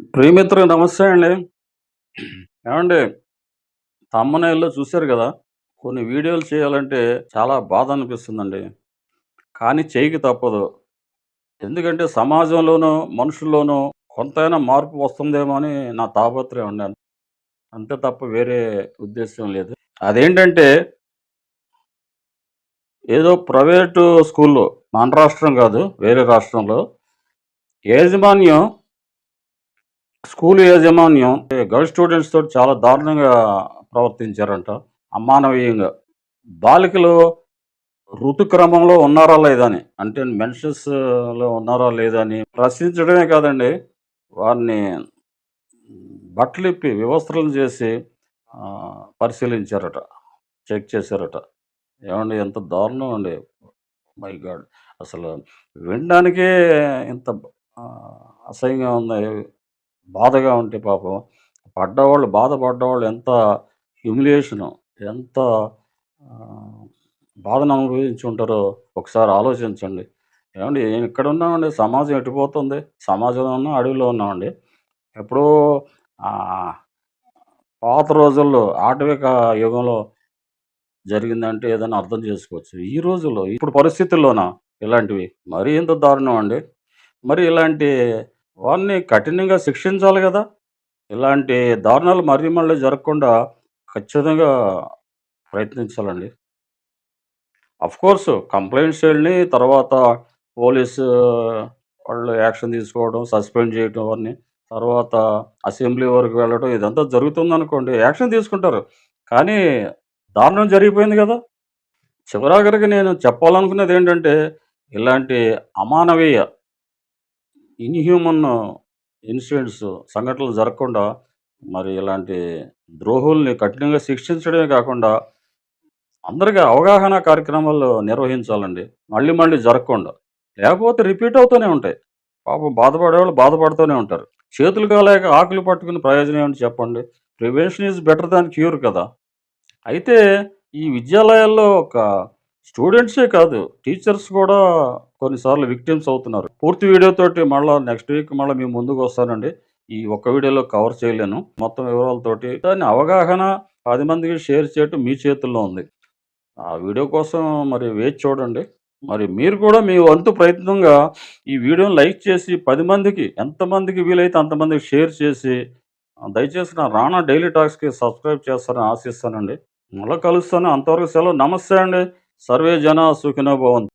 ప్రియమిత్రులకు నమస్తే అండి. ఏమండి? తమ్మనేల్లో చూశారు కదా? కొన్ని వీడియోలు చేయాలంటే చాలా బాధ అనిపిస్తుందండి. కానీ చేయకి తప్పదు. ఎందుకంటే సమాజంలోనూ మనుషుల్లోనూ కొంతైనా మార్పు వస్తుందేమో అని నా తాపత్రయం ఉండాను అంతే తప్ప వేరే ఉద్దేశం లేదు. అదేంటంటే ఏదో ప్రైవేటు స్కూల్లో మన రాష్ట్రం కాదు వేరే రాష్ట్రంలో యాజమాన్యం స్కూల్ యాజమాన్యం గర్ల్ స్టూడెంట్స్ తోటి చాలా దారుణంగా ప్రవర్తించారంట. అమానవీయంగా. బాలికలు ఋతుక్రమంలో ఉన్నారా లేదని అంటే మెన్షన్స్లో ఉన్నారా లేదా అని ప్రశ్నించడమే కాదండి. వారిని బట్టలిప్పి వివస్త్రలు చేసి పరిశీలించారట. చెక్ చేశారట. ఏమండి ఎంత దారుణం అండి. My God. అసలు వినడానికే ఇంత అసహ్యంగా ఉంది. బాధగా ఉంటే పాపం. పడ్డవాళ్ళు బాధపడ్డవాళ్ళు ఎంత హ్యూమిలియేషను ఎంత బాధను అనుభవించి ఉంటారో ఒకసారి ఆలోచించండి. ఏమండి ఇక్కడ ఉన్నామండి సమాజం ఎటుపోతుంది సమాజంలో ఉన్నా అడవిలో ఉన్నామండి ఎప్పుడో పాత రోజుల్లో ఆటవిక యుగంలో జరిగిందంటే ఏదైనా అర్థం చేసుకోవచ్చు. ఈ రోజుల్లో ఇప్పుడు పరిస్థితుల్లోనా ఇలాంటివి? మరీ ఇంత దారుణం అండి. మరి ఇలాంటి వారిని కఠినంగా శిక్షించాలి కదా. ఇలాంటి దారుణాలు మరీ మళ్ళీ జరగకుండా ఖచ్చితంగా ప్రయత్నించాలండి. అఫ్ కోర్స్ కంప్లైంట్స్ వెళ్ళి తర్వాత పోలీసు వాళ్ళు యాక్షన్ తీసుకోవడం సస్పెండ్ చేయడం అవన్నీ తర్వాత అసెంబ్లీ వరకు వెళ్ళడం ఇదంతా జరుగుతుంది అనుకోండి యాక్షన్ తీసుకుంటారు. కానీ దారుణం జరిగిపోయింది కదా. చివరాఖరికి నేను చెప్పాలనుకున్నది ఏంటంటే ఇలాంటి అమానవీయ ఇన్హ్యూమన్ ఇన్సిడెంట్స్ సంఘటనలు జరగకుండా మరి ఇలాంటి ద్రోహుల్ని కఠినంగా శిక్షించడమే కాకుండా అందరికీ అవగాహన కార్యక్రమాలు నిర్వహించాలండి. మళ్ళీ మళ్ళీ జరగకుండా. లేకపోతే రిపీట్ అవుతూనే ఉంటాయి. పాపం బాధపడేవాళ్ళు బాధపడుతూనే ఉంటారు. చేతులు కాలేక ఆకులు పట్టుకుని ప్రయోజనం ఏమిటి చెప్పండి? Prevention is better than cure కదా. అయితే ఈ విద్యాలయాల్లో ఒక స్టూడెంట్సే కాదు టీచర్స్ కూడా కొన్నిసార్లు విక్టిమ్స్ అవుతున్నారు. పూర్తి వీడియోతోటి మళ్ళీ నెక్స్ట్ వీక్ మళ్ళీ మేము ముందుకు వస్తానండి. ఈ ఒక్క వీడియోలో కవర్ చేయలేను. మొత్తం వివరాలతోటి దాని అవగాహన పది మందికి షేర్ చేయటం మీ చేతుల్లో ఉంది. ఆ వీడియో కోసం మరి వేచి చూడండి. మరి మీరు కూడా మీ వంతు ప్రయత్నంగా ఈ వీడియోని లైక్ చేసి పది మందికి ఎంతమందికి వీలైతే అంతమందికి షేర్ చేసి దయచేసి నా రాణా డైలీ టాక్స్కి సబ్స్క్రైబ్ చేస్తారని ఆశిస్తానండి. మళ్ళీ కలుస్తాను. అంతవరకు సెలవు. నమస్తే అండి. సర్వే జన సుఖినో భవంతు.